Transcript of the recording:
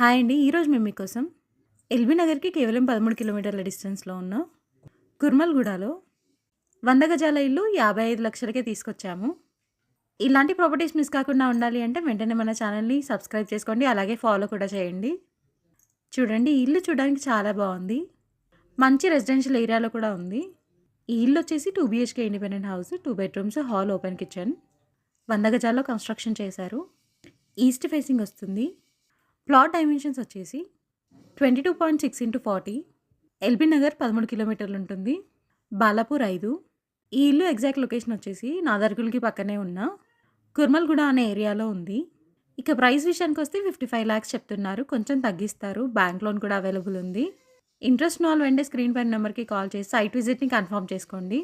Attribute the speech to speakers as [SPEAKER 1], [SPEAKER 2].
[SPEAKER 1] Hi అండి ఈరోజు మేము మీకోసం ఎల్బీ నగర్కి కేవలం పదమూడు కిలోమీటర్ల డిస్టెన్స్లో ఉన్న కుర్మల్గూడలో వంద గజాల ఇల్లు యాభై ఐదు లక్షలకే తీసుకొచ్చాము. ఇలాంటి ప్రాపర్టీస్ మిస్ కాకుండా ఉండాలి అంటే వెంటనే మన ఛానల్ని సబ్స్క్రైబ్ చేసుకోండి అలాగే ఫాలో కూడా చేయండి. చూడండి ఇల్లు చూడడానికి చాలా బాగుంది. మంచి రెసిడెన్షియల్ ఏరియాలో కూడా ఉంది. ఈ ఇల్లు వచ్చేసి two BHK independent house two bedrooms hall open kitchen. వంద గజాల్లో కన్స్ట్రక్షన్ చేశారు. ఈస్ట్ ఫేసింగ్ వస్తుంది. ప్లాట్ డైమెన్షన్స్ వచ్చేసి twenty two point six into forty LB Nagar పదమూడు కిలోమీటర్లు ఉంటుంది బాలాపూర్ ఐదు. ఈ ఇల్లు ఎగ్జాక్ట్ లొకేషన్ వచ్చేసి నాదర్గుల్కి పక్కనే ఉన్న కుర్మల్గూడ అనే ఏరియాలో ఉంది. ఇక ప్రైస్ విషయానికి వస్తే ఫిఫ్టీ ఫైవ్ ల్యాక్స్ చెప్తున్నారు. కొంచెం తగ్గిస్తారు. బ్యాంక్ లోన్ కూడా అవైలబుల్ ఉంది. ఇంట్రెస్ట్ నాల్ వెంటే స్క్రీన్ పైన నెంబర్కి కాల్ చేసి సైట్ విజిట్ని కన్ఫర్మ్ చేసుకోండి.